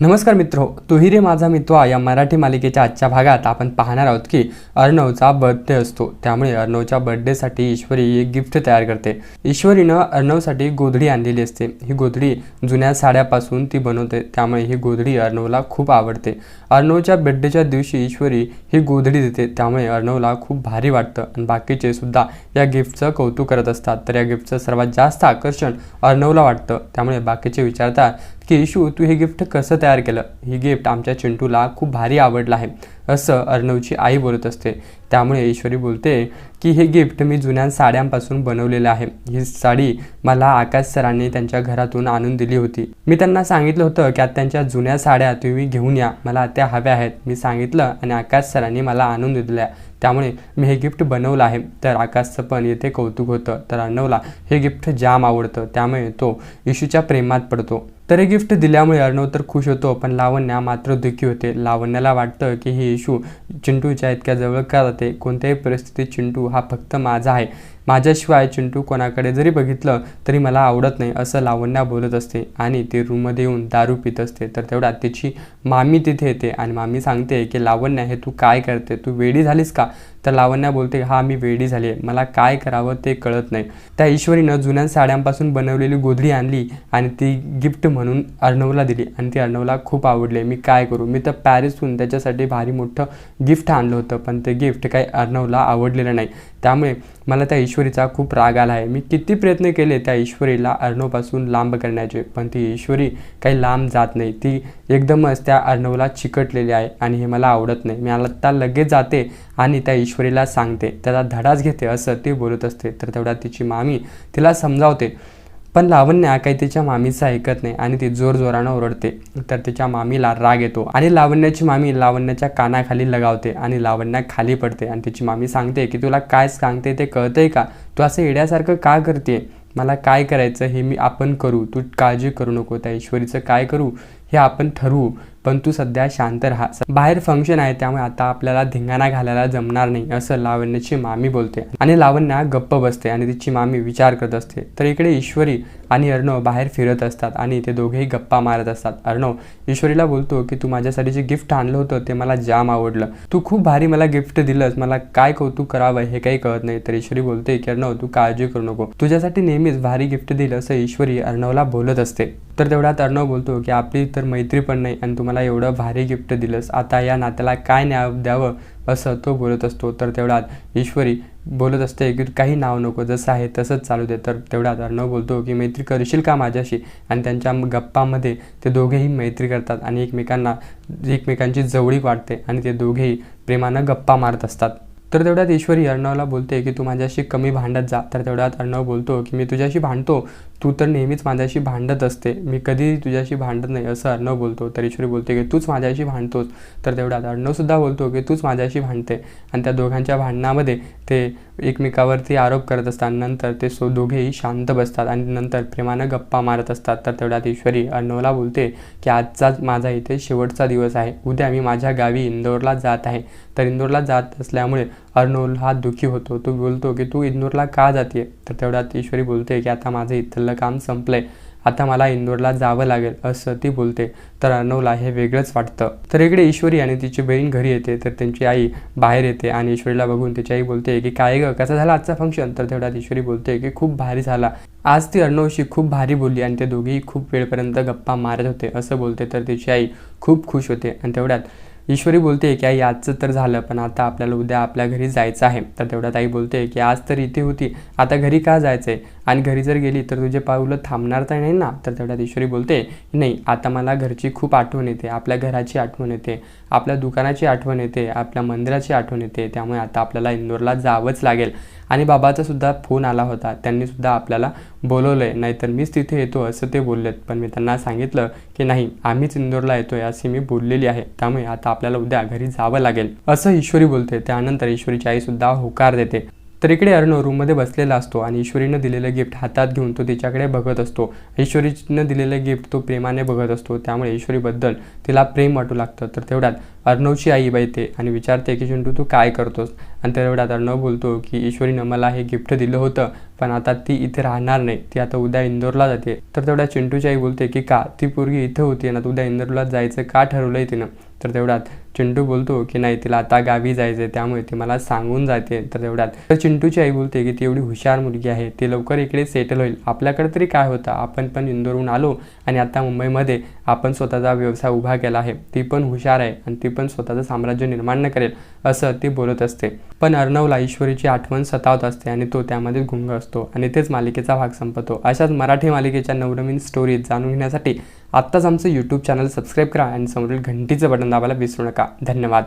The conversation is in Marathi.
नमस्कार मित्रो तुही रे माझा मित्वा या मराठी मालिकेच्या आजच्या भागात आपण पाहणार आहोत की अर्णवचा बर्थडे असतो. त्यामुळे अर्णवच्या बर्थडेसाठी ईश्वरी एक गिफ्ट तयार करते. ईश्वरीनं अर्णवसाठी गोधडी आणलेली असते. ही गोधडी जुन्या साड्यापासून ती बनवते. त्यामुळे ही गोधडी अर्णवला खूप आवडते. अर्णवच्या बर्थडेच्या दिवशी ईश्वरी ही गोधडी देते. त्यामुळे अर्णवला खूप भारी वाटतं. आणि बाकीचे सुद्धा या गिफ्टचं कौतुक करत असतात. तर या गिफ्टचं सर्वात जास्त आकर्षण अर्णवला वाटतं. त्यामुळे बाकीचे विचारतात की येशू तू हे गिफ्ट कसं तयार केलं? ही गिफ्ट आमच्या चिंटूला खूप भारी आवडलं आहे असं अर्णवची आई बोलत असते. त्यामुळे ईश्वरी बोलते की हे गिफ्ट मी जुन्या साड्यांपासून बनवलेलं आहे. ही साडी मला आकाश सरांनी त्यांच्या घरातून आणून दिली होती. मी त्यांना सांगितलं होतं की त्यांच्या जुन्या साड्या तुम्ही घेऊन या. मला त्या हव्या आहेत. मी सांगितलं आणि आकाश सरांनी मला आणून दिल्या. त्यामुळे मी हे गिफ्ट बनवलं आहे. तर आकाशचं पण येथे कौतुक होतं. तर अर्णवला हे गिफ्ट जाम आवडतं. त्यामुळे तो इशूच्या प्रेमात पडतो. तर हे गिफ्ट दिल्यामुळे अर्णव तर खुश होतो पण लावण्या मात्र दुःखी होते. लावण्याला वाटतं की हे इशू चिंटूच्या इतक्या जवळ का जाते? कोणत्याही परिस्थितीत चिंटू हा फक्त माझा आहे. माझ्याशिवाय चिंटू कोणाकडे जरी बघितलं तरी मला आवडत नाही असं लावण्या बोलत असते आणि ती रूममध्ये येऊन दारू पित असते. तर तेवढ्यात तिची मामी तिथे येते आणि मामी सांगते की लावण्या हे तू काय करते? तू वेडी झालीस का? तर लावण्या बोलते हा मी वेडी झाली आहे. मला काय करावं ते कळत नाही. त्या ईश्वरीनं जुन्या साड्यांपासून बनवलेली गोधडी आणली आणि ती गिफ्ट म्हणून अर्णवला दिली आणि ती अर्णवला खूप आवडली. मी काय करू? मी तर पॅरिसहून त्याच्यासाठी भारी मोठं गिफ्ट आणलं होतं पण ते गिफ्ट काही अर्णवला आवडलेलं नाही. त्यामुळे मला त्या ईश्वरीचा खूप राग आला आहे. मी किती प्रयत्न केले त्या ईश्वरीला अर्णवपासून लांब करण्याचे पण ती ईश्वरी काही लांब जात नाही. ती एकदमच त्या अर्णवला चिकटलेली आहे आणि हे मला आवडत नाही. मी आत्ता लगेच जाते आणि त्या ईश्वरीला सांगते. त्याचा धडाच घेते असं ती बोलत असते. तर तेवढ्यात तिची मामी तिला समजावते. पण लावण्या काही तिच्या मामीचं ऐकत नाही आणि ती जोरजोरानं ओरडते. तर तिच्या मामीला राग येतो आणि लावण्याची मामी लावण्याच्या कानाखाली लगावते आणि लावण्या खाली पडते आणि तिची मामी सांगते की तुला काय सांगते ते कळतंय का? तू असं येड्यासारखं का करते मला काय करायचं हे मी आपण करू. तू काळजी करू नको त्या ईश्वरीचं. काय करू? हे आपण ठरवू. पण तू सध्या शांत राहा. बाहेर फंक्शन आहे त्यामुळे आता आपल्याला धिंगाणा घालायला जमणार नाही असं लावण्याची मामी बोलते. आणि लावण्या गप्प बसते आणि तिची मामी विचार करत असते. तर इकडे ईश्वरी आणि अर्णव बाहेर फिरत असतात आणि ते दोघेही गप्पा मारत असतात. अर्णव ईश्वरीला बोलतो की तू माझ्यासाठी जे गिफ्ट आणलं होतं ते मला जाम आवडलं. तू खूप भारी मला गिफ्ट दिलंस. मला काय कौतुक करावं हे काही कळत नाही. तर ईश्वरी बोलते की अर्णव तू काळजी करू नको. तुझ्यासाठी नेहमीच भारी गिफ्ट दिलं असं ईश्वरी अर्णवला बोलत असते. तर तेवढ्यात अर्णव बोलतो की आपली तर मैत्री पण नाही आणि तुम्हाला एवढं भारी गिफ्ट दिलंस. आता या नात्याला काय न्याव द्यावं? असं तो बोलत असतो. तर तेवढ्यात ईश्वरी बोलत असते की काही नाव नको. जसं आहे तसंच चालू दे. तर तेवढ्यात अर्णव बोलतो की मैत्री करशील का माझ्याशी? आणि त्यांच्या गप्पामध्ये ते दोघेही मैत्री करतात आणि एकमेकांना एकमेकांची जवळीक वाटते आणि ते दोघेही प्रेमानं गप्पा मारत असतात. तर तेवढ्यात ईश्वरी अर्णवला बोलते की तू माझ्याशी कमी भांडत जा. तर तेवढ्यात अर्णव बोलतो की मी तुझ्याशी भांडतो. तू तर नेहमीच माझ्याशी भांडत असते. मी कधीही तुझ्याशी भांडत नाही असं अर्णव बोलतो. तर ईश्वरी बोलते की तूच माझ्याशी भांडतोस. तर तेवढ्यात अर्णवसुद्धा बोलतो की तूच माझ्याशी भांडते. आणि त्या दोघांच्या भांडणामध्ये ते एकमेकावरती आरोप करत असतात. नंतर ते सो दोघेही शांत बसतात आणि नंतर प्रेमानं गप्पा मारत असतात. तर तेवढ्यात ईश्वरी अर्णवला बोलते की आजचाच माझा इथे शेवटचा दिवस आहे. उद्या मी माझ्या गावी इंदोरला जात आहे. तर इंदोरला जात असल्यामुळे अर्नोल हा दुःखी होतो. तो बोलतो की तू इंदोरला का जाते तर तेवढ्यात ईश्वरी बोलते की आता माझं इथलं काम संपलंय. आता मला इंदोरला जावं लागेल असं ती बोलते. तर अर्णवला हे वेगळंच वाटतं. तर इकडे ईश्वरी आणि तिची बहीण घरी येते. तर त्यांची आई बाहेर येते आणि ईश्वरीला बघून तिची आई बोलते की काय ग कसा झाला आजचा फंक्शन तर तेवढ्यात ईश्वरी बोलते की खूप भारी झाला. आज ती अर्णवशी खूप भारी बोलली आणि ते दोघेही खूप वेळपर्यंत गप्पा मारत होते असं बोलते. तर तिची आई खूप खुश होते आणि तेवढ्यात ईश्वरी बोलते की आई आजचं तर झालं पण आता आपल्याला उद्या आपल्या घरी जायचं आहे. तर तेवढ्यात आई बोलते की आज तर इथे होती आता घरी का जायचं आहे आणि घरी जर गेली तर तुझे पाऊलं थांबणार तर नाही ना? तर तेवढ्यात ईश्वरी बोलते नाही आता मला घरची खूप आठवण येते आपल्या घराची आठवण येते आपल्या दुकानाची आठवण येते आपल्या मंदिराची आठवण येते त्यामुळे आता आपल्याला इंदोरला जावंच लागेल. आणि बाबाचा सुद्धा फोन आला होता. त्यांनी सुद्धा आपल्याला बोलवलं आहे नाहीतर मीच तिथे येतो असं ते बोललेत. पण मी त्यांना सांगितलं की नाही आम्हीच इंदोरला येतोय अशी मी बोललेली आहे. त्यामुळे आता आपल्याला उद्या घरी जावं लागेल. असं ईश्वरी बोलते. त्यानंतर ईश्वरीची आई सुद्धा होकार देते. तर इकडे अर्णव रूममध्ये बसलेला असतो आणि ईश्वरीनं दिलेलं गिफ्ट हातात घेऊन तो तिच्याकडे बघत असतो. ईश्वरीनं दिलेलं गिफ्ट तो प्रेमाने बघत असतो. त्यामुळे ईश्वरीबद्दल तिला प्रेम वाटू लागतं. तर तेवढ्यात अर्णवची आई बाई आणि विचारते की चिंटू तू काय करतोस? आणि तेवढ्यात अर्णव बोलतो की ईश्वरीनं मला हे गिफ्ट दिलं होतं पण आता ती इथे राहणार नाही. ती आता उद्या इंदोरला जाते. तर तेवढ्या चिंटूची आई बोलते की का? ती पोरगी इथे होती ना उद्या इंदोरला जायचं का ठरवलंय तिनं? तर तेवढ्यात चिंटू बोलतो की नाही तिला आता गावी जायचं आहे त्यामुळे ती मला सांगून जाते. तर तेवढ्यात तर चिंटूची आई बोलते की ती एवढी हुशार मुलगी आहे ती लवकर इकडे सेटल होईल. आपल्याकडे तरी काय होतं? आपण पण इंदोरहून आलो आणि आता मुंबईमध्ये आपण स्वतःचा व्यवसाय उभा केला आहे. ती पण हुशार आहे आणि ती पण स्वतःचं साम्राज्य निर्माण न करेल असं ती बोलत असते. पण अर्णवला ईश्वरीची आठवण सतावत असते आणि तो त्यामध्ये गुंग असतो आणि तेच मालिकेचा भाग संपतो. अशाच मराठी मालिकेच्या नवनवीन स्टोरीज जाणून घेण्यासाठी आत्ताच आमचं यूट्यूब चॅनल सबस्क्राईब करा आणि समोरील घंटीचं बटन दाबायला विसरू नका. धन्यवाद.